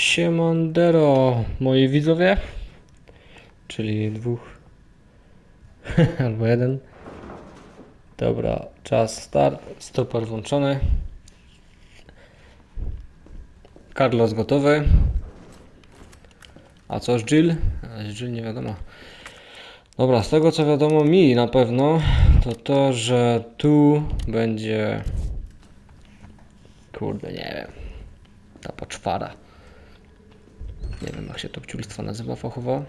Siemandero, moi widzowie. Czyli dwóch. Albo jeden. Dobra, czas start. Stoper włączony. Carlos gotowy. A co z Jill? Z Jill nie wiadomo. Dobra, z tego co wiadomo mi na pewno, to to, że tu będzie. Kurde, nie wiem. Ta poczwara. Nie wiem jak się to pciulstwo nazywa fachowo.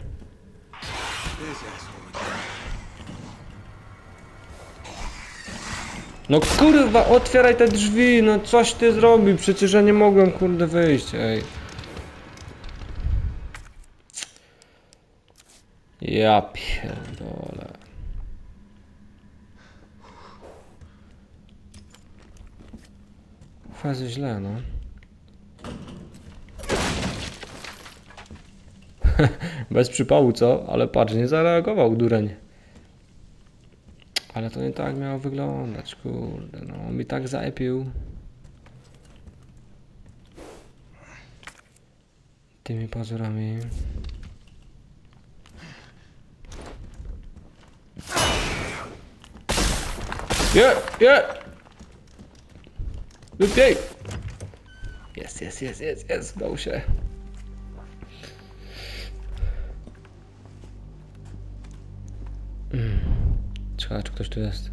No kurwa, otwieraj te drzwi, no coś ty zrobił, przecież ja nie mogłem kurde wyjść, ej. Ja pierdolę. Fazy źle, no. Bez przypału, co? Ale patrz, nie zareagował, dureń. Ale to nie tak miało wyglądać, kurde, no. Mi tak zaepił. Tymi pazurami. Je, je! Wypiej! Jest, jest, jest, jest, jest, udało się. Ciekawe, czy ktoś tu jest.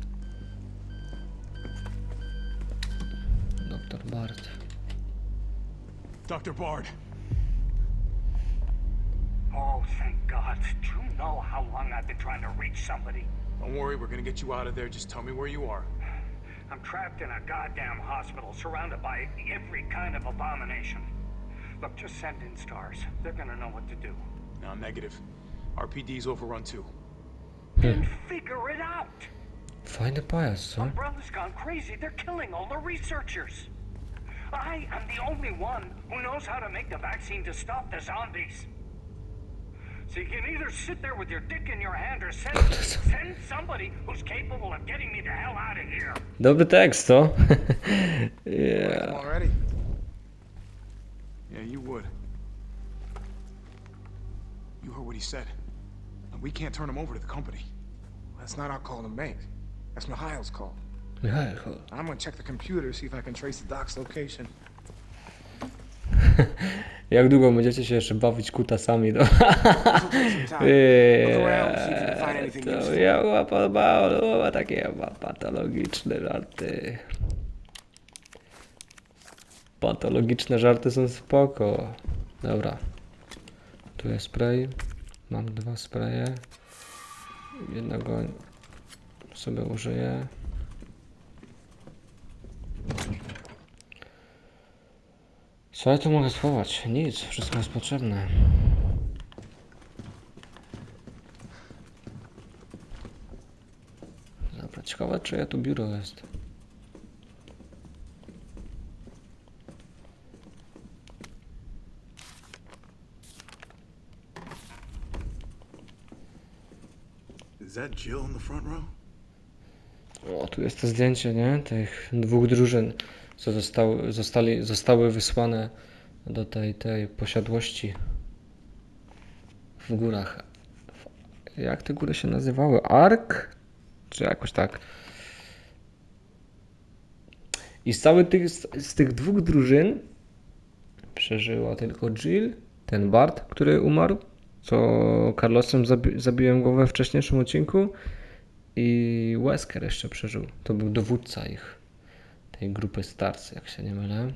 Doktor Bart. Dr. Bard, Oh, thank God. Do you know how long I've been trying to reach somebody? don't worry, we're gonna get you out of there. Just tell me where you are. I'm trapped in a goddamn hospital, surrounded by every kind of abomination. Look, just send in stars. They're gonna know what to do. No, negative. RPD's overrun too. Then figure it out. find Fajny pajac, co? Umbrella's gone crazy. They're killing all the researchers. I am the only one who knows how to make the vaccine to stop the zombies. So you can either sit there with your dick in your hand or send, send somebody who's capable of getting me the hell out of here. Dobry tekst, co? yeah. Already? Yeah, you would. You heard what he said. We can't turn him over to the company. That's not our call to make. That's Mihail's call. Cho- I'm gonna check the computer, see if I can trace the doc's location. jak długo będziecie się jeszcze bawić kutasami? No? Can find anything to ja ma takie patologiczne żarty. Patologiczne żarty są spoko. Dobra. Tu jest spray. Mam dwa spraye. Jednego sobie użyję. Co ja tu mogę schować? Nic, wszystko jest potrzebne. Dobra, ciekawe czyje tu biuro jest. Is that Jill in the front row? O, tu jest to zdjęcie, nie? Tych dwóch drużyn, co zostały, zostali, zostały wysłane do tej, tej posiadłości w górach. Jak te góry się nazywały? Ark? Czy jakoś tak? I z całych tych, z tych dwóch drużyn przeżyła tylko Jill, ten Bart, który umarł, co Carlosem zabi zabiłem go we wcześniejszym odcinku i Wesker jeszcze przeżył. To był dowódca ich, tej grupy Stars, jak się nie mylę.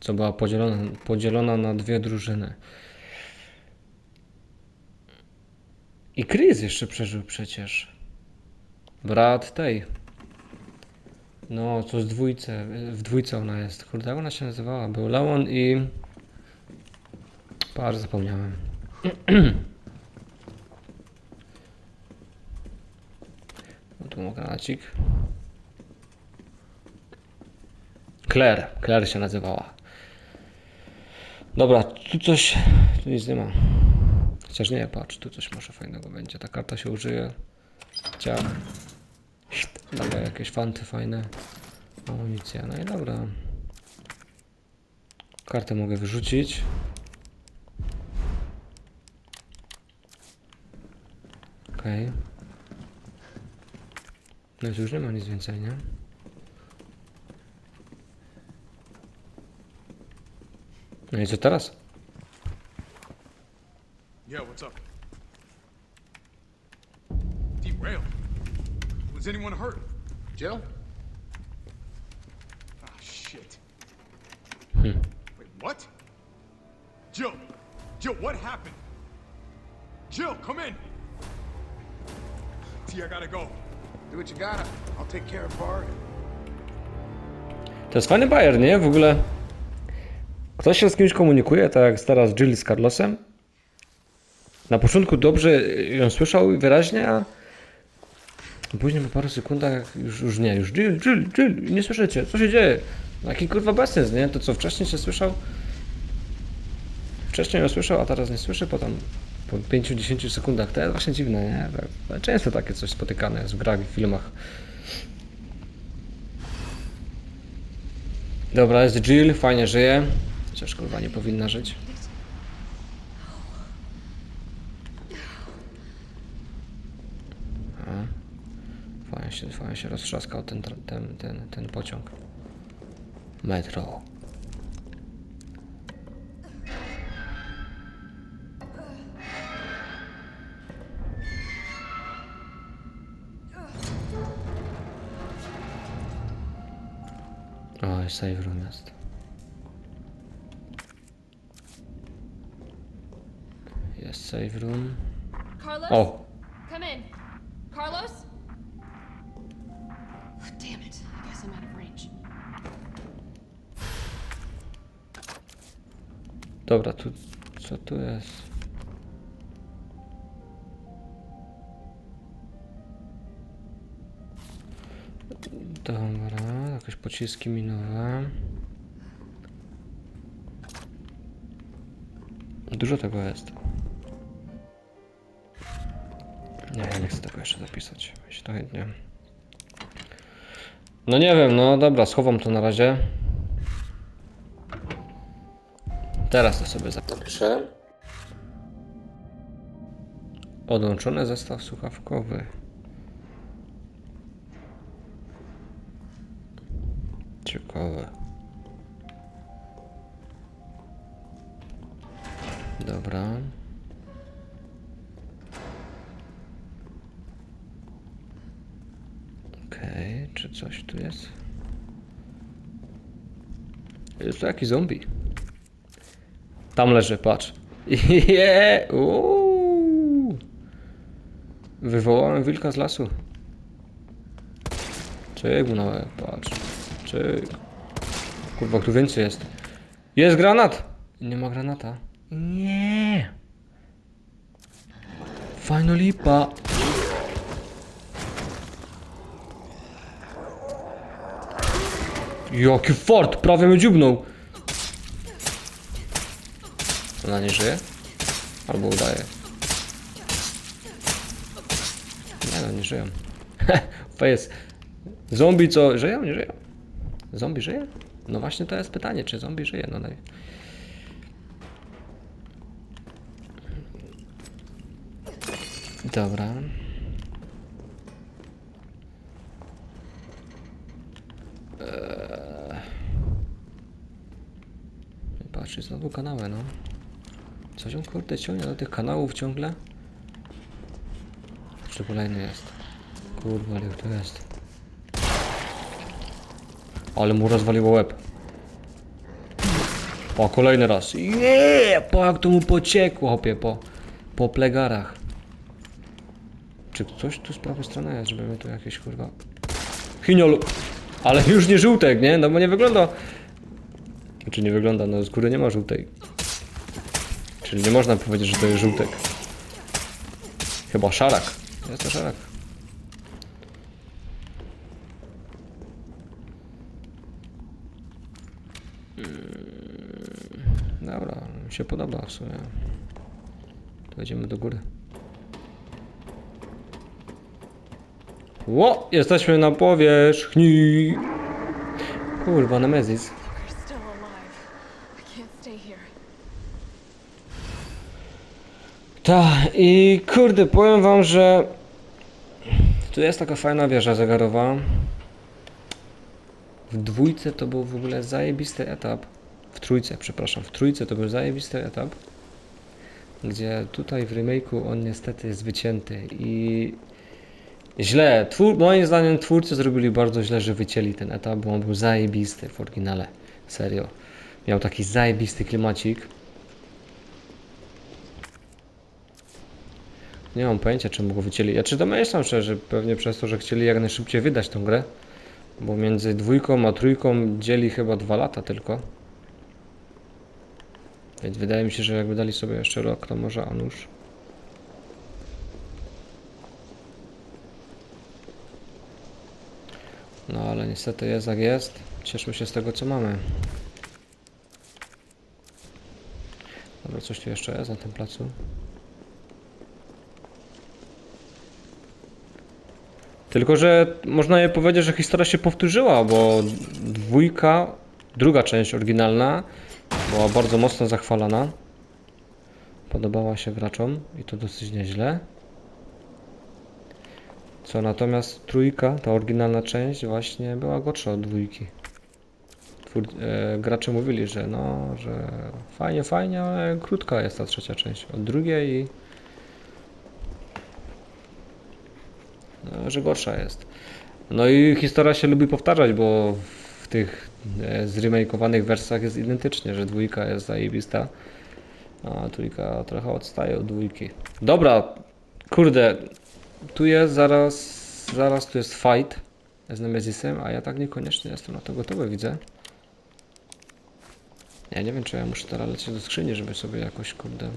Co była podzielona, podzielona na dwie drużyny. I Chris jeszcze przeżył przecież. Brat tej. No, co z dwójce, w dwójce ona jest. Kurde, jak ona się nazywała? Był Leon i... Bardzo zapomniałem. No tu mam granacik. Claire. Claire się nazywała. Dobra, tu coś... Tu nic nie ma. Chociaż nie, patrz, tu coś może fajnego będzie. Ta karta się użyje. Ciach. Dobra, jakieś fanty fajne. Amunicja, no i dobra. Kartę mogę wyrzucić. Okej. No i tu już nie ma nic więcej, nie? No i co teraz? Yeah, what's up? Derailed. Was anyone hurt? Jill? Ah, shit. Hmm. Wait, what? Jill! Jill, what happened? Jill, come in! T, I gotta go. Do what you gotta. I'll take care of Bart. To jest fajny bajer, nie? W ogóle ktoś się z kimś komunikuje, tak jak teraz Jill z Carlosem. Na początku dobrze ją słyszał wyraźnie, a później po paru sekundach już, już nie, już Jill, Jill, Jill, nie słyszycie, co się dzieje? Jaki kurwa bezsens, nie? To co wcześniej się słyszał, wcześniej ją słyszał, a teraz nie słyszy, potem po 5-10 sekundach, to jest właśnie dziwne, nie? Często takie coś spotykane jest w grach i filmach. Dobra, jest Jill, fajnie żyje. Chociaż kurwa nie powinna żyć. Fajnie się, fajnie się roztrzaskał ten, ten, ten, ten pociąg. Metro. Save room jest. Jest save room. Carlos? O! Come in. Carlos? Damn it. I guess I'm out of range. Dobra, tu... pociski minowe. Dużo tego jest. Nie, ja nie chcę tego jeszcze zapisać. To chętnie. No nie wiem, no dobra, schowam to na razie. Teraz to sobie zapiszę. Odłączony zestaw słuchawkowy. Ciekawe. Dobra. Okej, czy coś tu jest? Jest to jakiś zombie. Tam leży, patrz. Je, uuu. Wywołałem wilka z lasu. Mu na patrz. Czyk. Kurwa, tu więcej jest. Jest granat! Nie ma granata. Nie. Fajno lipa. Jaki fort, prawie mnie dziubnął. Ona nie żyje? Albo udaje. Nie no, nie żyją. jest... Zombie co... Żyją? Nie żyją? Zombie żyje? No właśnie to jest pytanie, czy zombie żyje? No daj. Dobra. Eee... Patrzy znowu kanały, no. Coś on kurde ciągnie do tych kanałów ciągle? Czy kolejny jest? Kurwa, ale to jest. Ale mu rozwaliło łeb. O, kolejny raz. Nie, po jak to mu pociekło, hopie, po, po plegarach. Czy coś tu z prawej strony jest, żeby mi tu jakieś kurwa... Chiniol! Ale już nie żółtek, nie? No bo nie wygląda... Czy nie wygląda? No z góry nie ma żółtej. Czyli nie można powiedzieć, że to jest żółtek. Chyba szarak. Jest to szarak. Mm, Dobra, mi się podoba w sumie. To idziemy do góry. Ło! Jesteśmy na powierzchni! Kurwa, Nemezis. Tak, i kurde, powiem wam, że tu jest taka fajna wieża zegarowa. W dwójce to był w ogóle zajebisty etap. W trójce, przepraszam, w trójce to był zajebisty etap. Gdzie tutaj w remake'u on niestety jest wycięty i źle. Twór, moim zdaniem twórcy zrobili bardzo źle, że wycięli ten etap, bo on był zajebisty w oryginale. Serio. Miał taki zajebisty klimacik. Nie mam pojęcia, czemu go wycięli. Ja czy domyślam się, że pewnie przez to, że chcieli jak najszybciej wydać tą grę. Bo między dwójką a trójką dzieli chyba dwa lata tylko. Więc wydaje mi się, że jakby dali sobie jeszcze rok, to może a nuż. No ale niestety jest jak jest. Cieszmy się z tego, co mamy. Dobra, coś tu jeszcze jest na tym placu. Tylko, że można je powiedzieć, że historia się powtórzyła, bo dwójka, druga część oryginalna była bardzo mocno zachwalana. Podobała się graczom i to dosyć nieźle. Co natomiast trójka, ta oryginalna część właśnie była gorsza od dwójki. Twór, e, gracze mówili, że no, że fajnie, fajnie, ale krótka jest ta trzecia część od drugiej i no, że gorsza jest. No i historia się lubi powtarzać, bo tych e, zremakeowanych wersjach jest identycznie, że dwójka jest zajebista, a trójka trochę odstaje od dwójki. Dobra, kurde, tu jest zaraz, zaraz tu jest fight z Nemezisem, a ja tak niekoniecznie jestem na to gotowy, widzę. Ja nie wiem, czy ja muszę teraz lecieć do skrzyni, żeby sobie jakoś, kurde...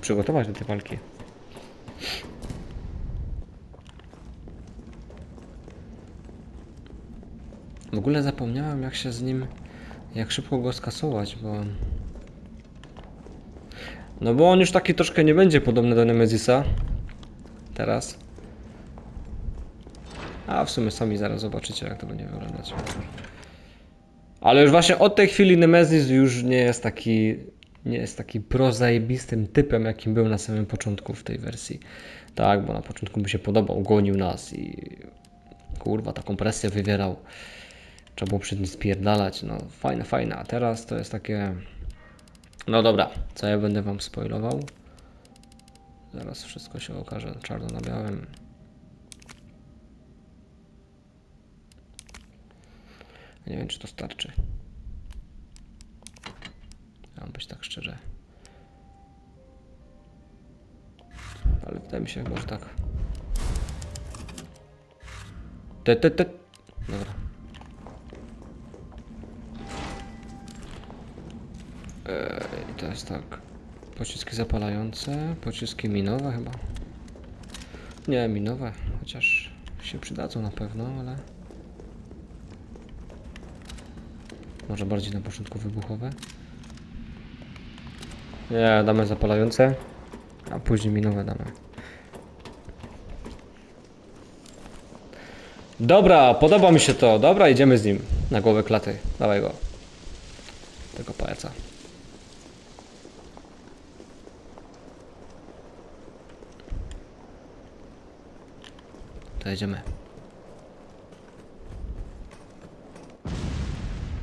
Przygotować do tej walki. W ogóle zapomniałem, jak się z nim... Jak szybko go skasować, bo... No bo on już taki troszkę nie będzie podobny do Nemezisa. Teraz. A w sumie sami zaraz zobaczycie jak to będzie wyglądać. Ale już właśnie od tej chwili Nemezis już nie jest taki nie jest taki prozajebistym typem jakim był na samym początku w tej wersji. Tak, bo na początku mu się podobał, gonił nas i kurwa taką presję wywierał. Trzeba było przed nim spierdalać, no fajne, fajne. A teraz to jest takie... No dobra, co ja będę wam spoilował? Zaraz wszystko się okaże czarno na białym. Nie wiem, czy to starczy. Ja mam być tak szczerze. Ale wydaje mi się chyba, że tak. Te, te, te. Dobra. I to jest tak. Pociski zapalające, pociski minowe chyba. Nie, minowe, chociaż się przydadzą na pewno, ale... Może bardziej na początku wybuchowe. Nie, damy zapalające, a później minowe damy. Dobra, podoba mi się to. Dobra, idziemy z nim na głowę klaty. Dawaj go. Tego pajaca. To jedziemy.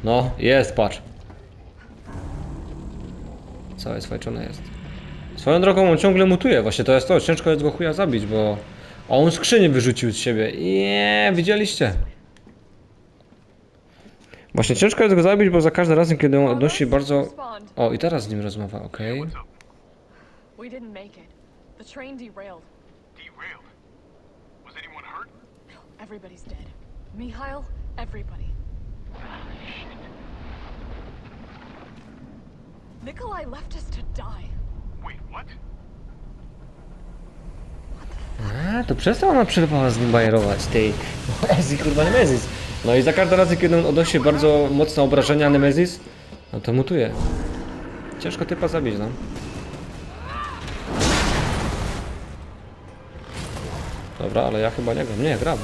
No, jest, patrz. Całe sfajczone jest. Swoją drogą on ciągle mutuje, właśnie to jest to, ciężko jest go chuja zabić, bo on skrzynię wyrzucił z siebie. Nie, widzieliście? Właśnie ciężko jest go zabić, bo za każdym razem, kiedy on odnosi bardzo... O, i teraz z nim rozmowa, okej. We didn't make it. The train derailed. Derailed. Was anyone hurt? No, everybody's dead. Mikhail, everybody. Nikolai left us to die. Wait, what? A, to przez to ona przerwała z nim bajerować, tej Nemezis, kurwa Nemezis. No i za każdym razem, kiedy on odnosi bardzo mocne obrażenia Nemezis, no to mutuje. Ciężko typa zabić, no. Dobra, ale ja chyba nie gram. Nie, gram.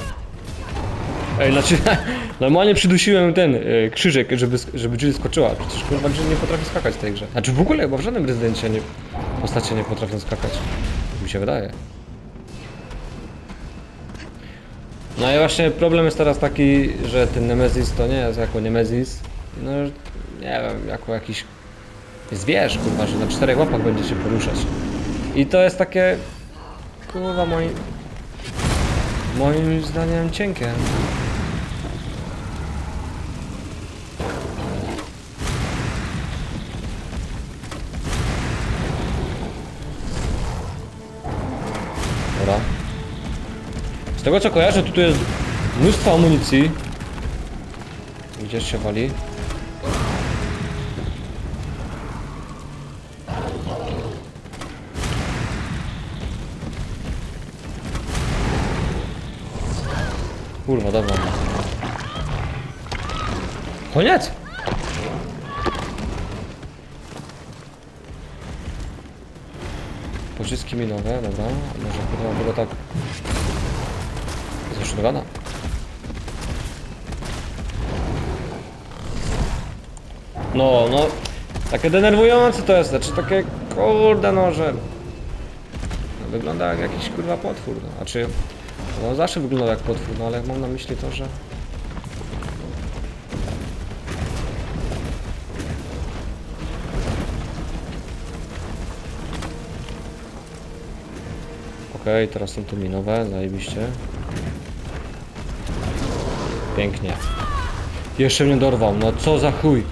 Ej, znaczy, normalnie przydusiłem ten y, krzyżyk, żeby, żeby Jill skoczyła. Przecież kurwa Jill nie potrafi skakać w tej grze. Znaczy w ogóle chyba w żadnym rezydencie nie, postacie nie potrafią skakać. Tak Mi się wydaje. No i właśnie problem jest teraz taki, że ten Nemesis to nie jest jako Nemesis. No nie wiem, jako jakiś zwierz, kurwa, że na czterech łapach będzie się poruszać. I to jest takie, kurwa, moim, moim zdaniem cienkie. Tego co kojarzę, tu, jest mnóstwo amunicji. Gdzieś się wali. Kurwa, dobra. Koniec! Pociski minowe, dobra. Może kurwa było tak... Zaszudowano. No, no... Takie denerwujące to jest, znaczy takie kurde no, że... No, wygląda jak jakiś kurwa potwór, no. Znaczy... No zawsze wygląda jak potwór, no ale mam na myśli to, że... Okej, teraz są tu minowe, zajebiście. Pięknie. Jeszcze mnie dorwał, no co za chuj.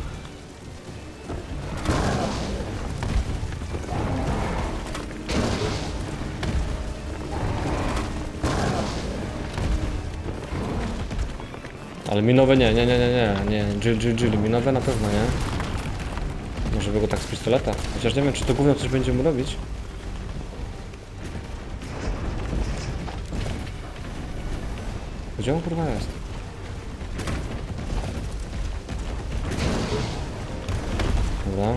Ale minowe nie, nie, nie, nie, nie, nie, Jill, Jill, minowe na pewno nie. Może by go tak z pistoleta. Chociaż nie wiem, czy to gówno coś będzie mu robić. Gdzie on kurwa jest? Dobra.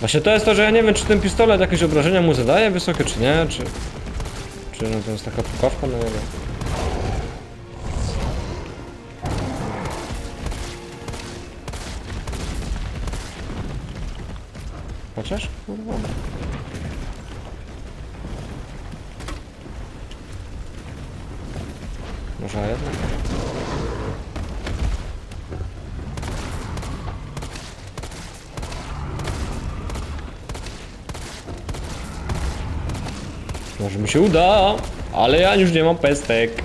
Właśnie to jest to, że ja nie wiem, czy ten pistolet jakieś obrażenia mu zadaje wysokie, czy nie, czy... Czy no to jest taka pukawka na niego? Chociaż? Kurwa. Może jednak? Może mi się uda, ale ja już nie mam pestek.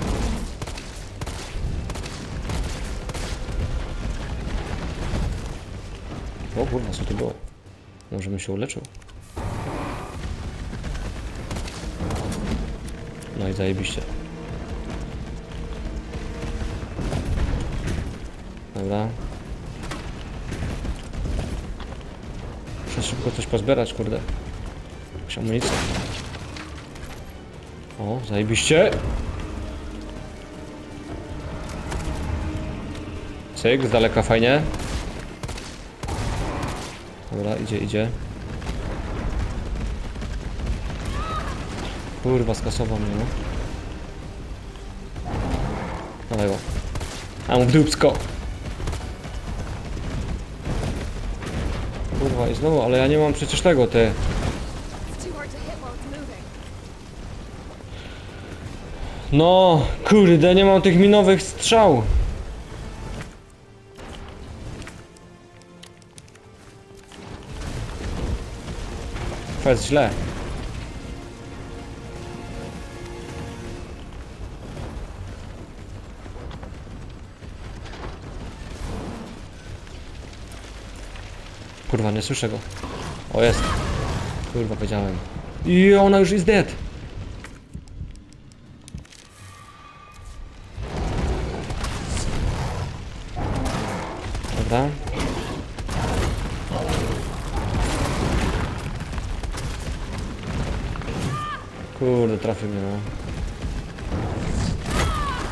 O kurwa, co to było? Może mi się uleczył. No i zajebiście. Dobra. Muszę szybko coś pozbierać, kurde. Jakąś amunicję. O, zajebiście. Cyk, z daleka fajnie. Dobra, idzie, idzie. Kurwa, skasował mnie, no. Dawaj go. A mu w dupsko. Kurwa, i znowu, ale ja nie mam przecież tego, te... No, kurde, nie mam tych minowych strzał. Fest źle. Kurwa, nie słyszę go. O, jest. Kurwa, powiedziałem. I ona już jest dead.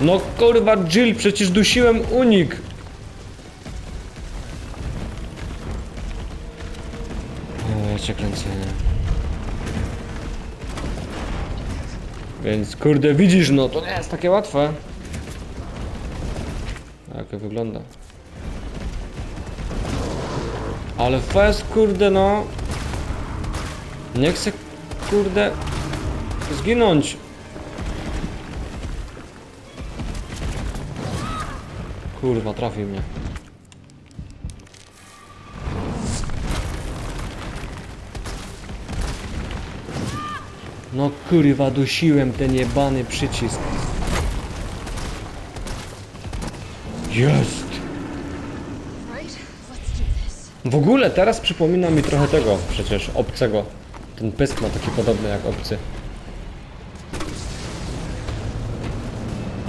No. Kurwa, Jill, przecież dusiłem unik. O, ja cię kręcę, nie. Więc kurde, widzisz, no to nie jest takie łatwe. Jak to wygląda. Ale fest, kurde, no. Nie chcę, kurde, zginąć. Kurwa, trafił mnie. No kurwa, dusiłem ten jebany przycisk. Jest! W ogóle teraz przypomina mi trochę tego przecież, obcego. Ten pysk ma taki podobny jak obcy.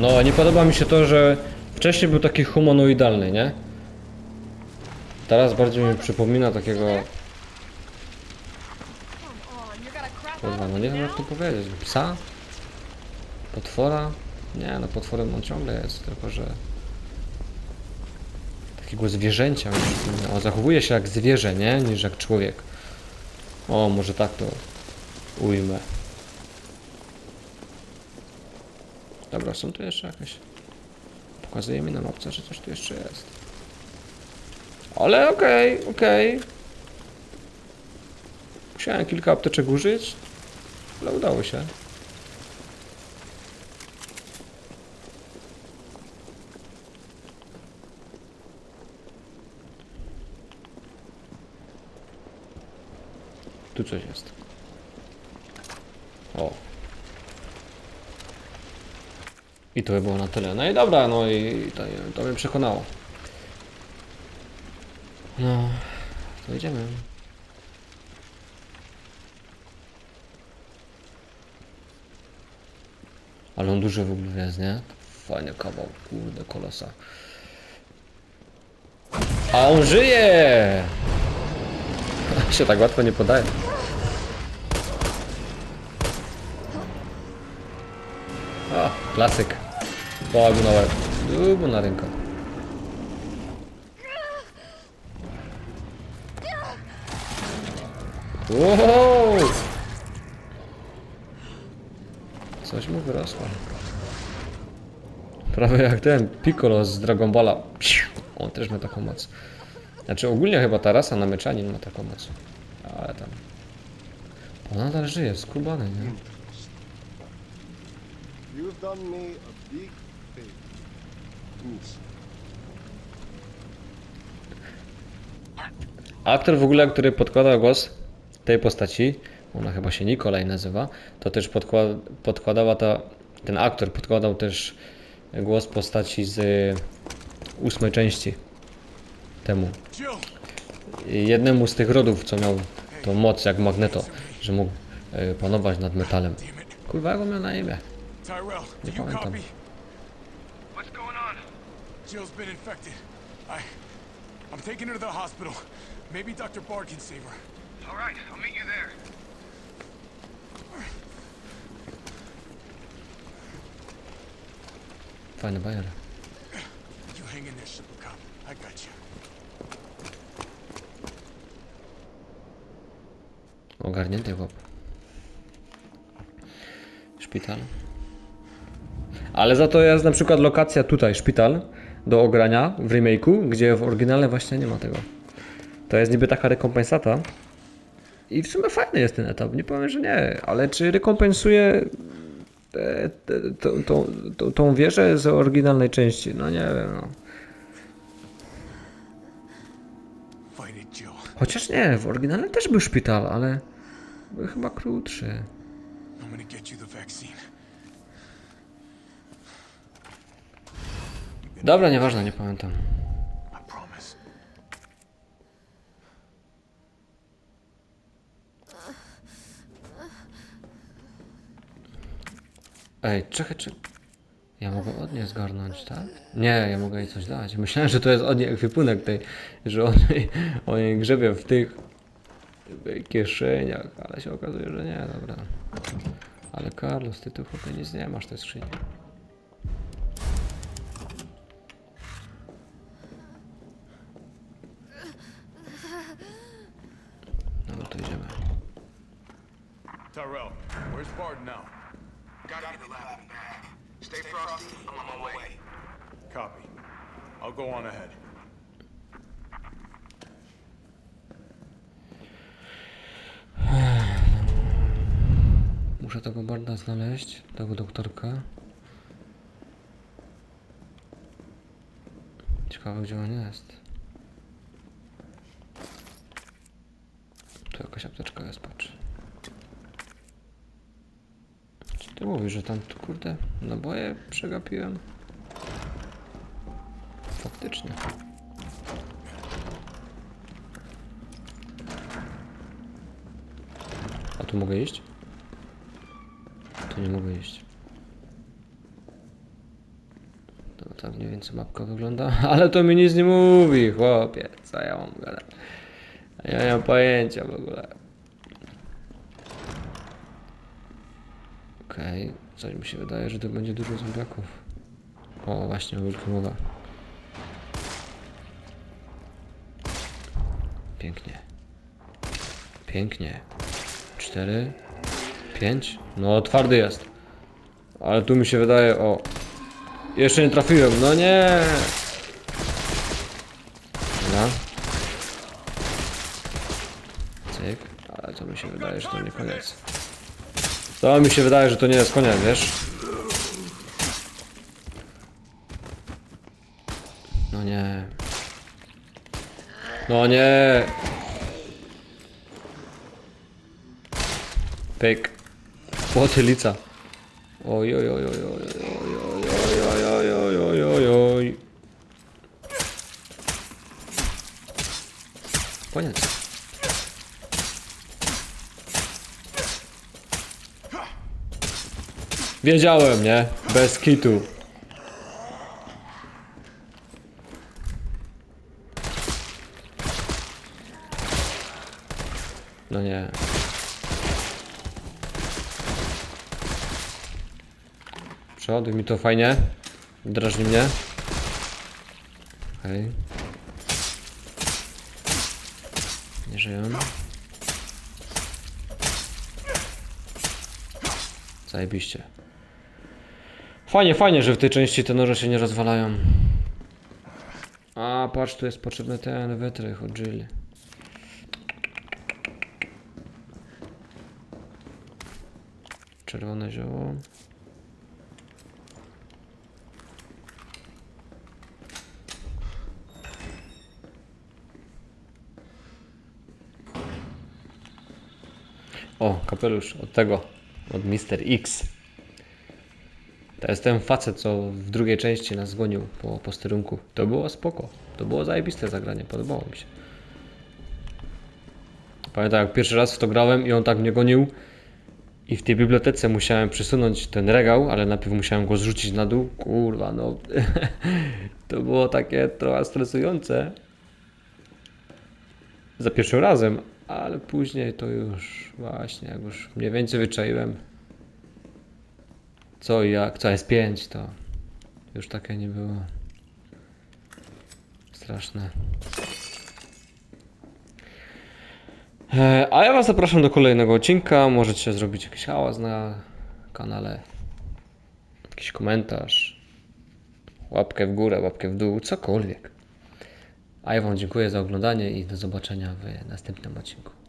No, nie podoba mi się to, że wcześniej był taki humanoidalny, nie? Teraz bardziej mi przypomina takiego... Kurwa, no nie wiem jak to powiedzieć. Psa? Potwora? Nie, no potworem on ciągle jest, tylko że... Takiego zwierzęcia. On zachowuje się jak zwierzę, nie? Niż jak człowiek. O, może tak to ujmę. Dobra, są tu jeszcze jakieś... Pokazuje mi na mapce, że coś tu jeszcze jest. Ale okej, okej. Musiałem kilka apteczek użyć, ale udało się. Tu coś jest. O. I to by było na tyle. No i dobra, no i to, to mnie przekonało. No, to idziemy. Ale on duży w ogóle jest, nie? Fajny kawał, kurde, kolosa. A on żyje! się tak łatwo nie podaje. Klasyk. Połagu na łeb. Dubu na rękę. Wow! Coś mu wyrosło. Prawie jak ten Piccolo z Dragon Balla. On też ma taką moc. Znaczy ogólnie chyba ta rasa na meczanin ma taką moc. Ale tam... On nadal żyje, skubany, nie? You've done me a big favor. Aktor w ogóle, który podkłada głos tej postaci, ona chyba się Nikolaj nazywa, to też podkład, podkładała ta, ten aktor podkładał też głos postaci z ósmej części temu. Jednemu z tych rodów, co miał tą moc jak Magneto, że mógł e, panować nad metalem. Kurwa, jak on miał na imię? Tyrell, do you copy? What's going on? Jill's been infected. I... I'm taking her to the hospital. Maybe Dr. Bard can save her. All right, I'll meet you there. Fajny bajer. You hang in there, Super Cop. I got you. Ogarnięty chłop. Szpital. Ale za to jest na przykład lokacja tutaj, szpital, do ogrania w remake'u, gdzie w oryginale właśnie nie ma tego. To jest niby taka rekompensata. I w sumie fajny jest ten etap, nie powiem, że nie, ale czy rekompensuje te, te, tą, tą, tą, tą wieżę z oryginalnej części? No nie wiem, no. Chociaż nie, w oryginale też był szpital, ale był chyba krótszy. I'm gonna get you the vaccine. Dobra, nieważne, nie pamiętam. Ej, czekaj, czekaj. Ja mogę od niej zgarnąć, tak? Nie, ja mogę jej coś dać. Myślałem, że to jest od niej ekwipunek tej, że on jej, on jej grzebie w tych kieszeniach, ale się okazuje, że nie, dobra. Ale Carlos, ty tu chłopie nic nie masz tej skrzyni. No to idziemy. Tyrell, where's Bard now? Got overlapping bad. Stay frosty, I'm on my way. Copy. I'll go on ahead. Muszę tego barda znaleźć, tego doktorka. Ciekawe gdzie on jest. Tu jakaś apteczka jest, patrz. Czy ty mówisz, że tam, kurde, naboje przegapiłem? Faktycznie. A tu mogę iść? Tu nie mogę iść. To tak mniej więcej mapka wygląda, ale to mi nic nie mówi, chłopie. Co ja mam gadać? Ja nie mam pojęcia w ogóle. Okej, coś mi się wydaje, że to będzie dużo zombiaków. O, właśnie, o wilku mowa. Pięknie. Pięknie. Cztery. Pięć? No, twardy jest. Ale tu mi się wydaje, o. Jeszcze nie trafiłem, no nie! Dobra. Cyk. Ale to mi się wydaje, że to nie koniec. To mi się wydaje, że to nie jest koniec, wiesz? No nie. No nie. Pyk. Potylica. Oj, oj, oj, oj, oj, oj, oj, oj, oj, oj, oj, oj. Koniec. Wiedziałem, nie? Bez kitu. No nie. Przeładuj mi to fajnie. Drażni mnie. Okej. Nie żyją. Zajebiście. Fajnie, fajnie, że w tej części te noże się nie rozwalają. A, patrz, tu jest potrzebny ten wytrych od Jill. Czerwone zioło. O, kapelusz od tego, od Mr. X. To jest ten facet, co w drugiej części nas gonił po posterunku. To było spoko. To było zajebiste zagranie, podobało mi się. Pamiętam jak pierwszy raz w to grałem i on tak mnie gonił i w tej bibliotece musiałem przesunąć ten regał, ale najpierw musiałem go zrzucić na dół. Kurwa, no. to było takie trochę stresujące. Za pierwszym razem, ale później to już właśnie, jak już mniej więcej wyczaiłem co i jak, co jest 5, to już takie nie było straszne. E, A ja Was zapraszam do kolejnego odcinka. Możecie zrobić jakiś hałas na kanale, jakiś komentarz, łapkę w górę, łapkę w dół, cokolwiek. A ja Wam dziękuję za oglądanie i do zobaczenia w następnym odcinku.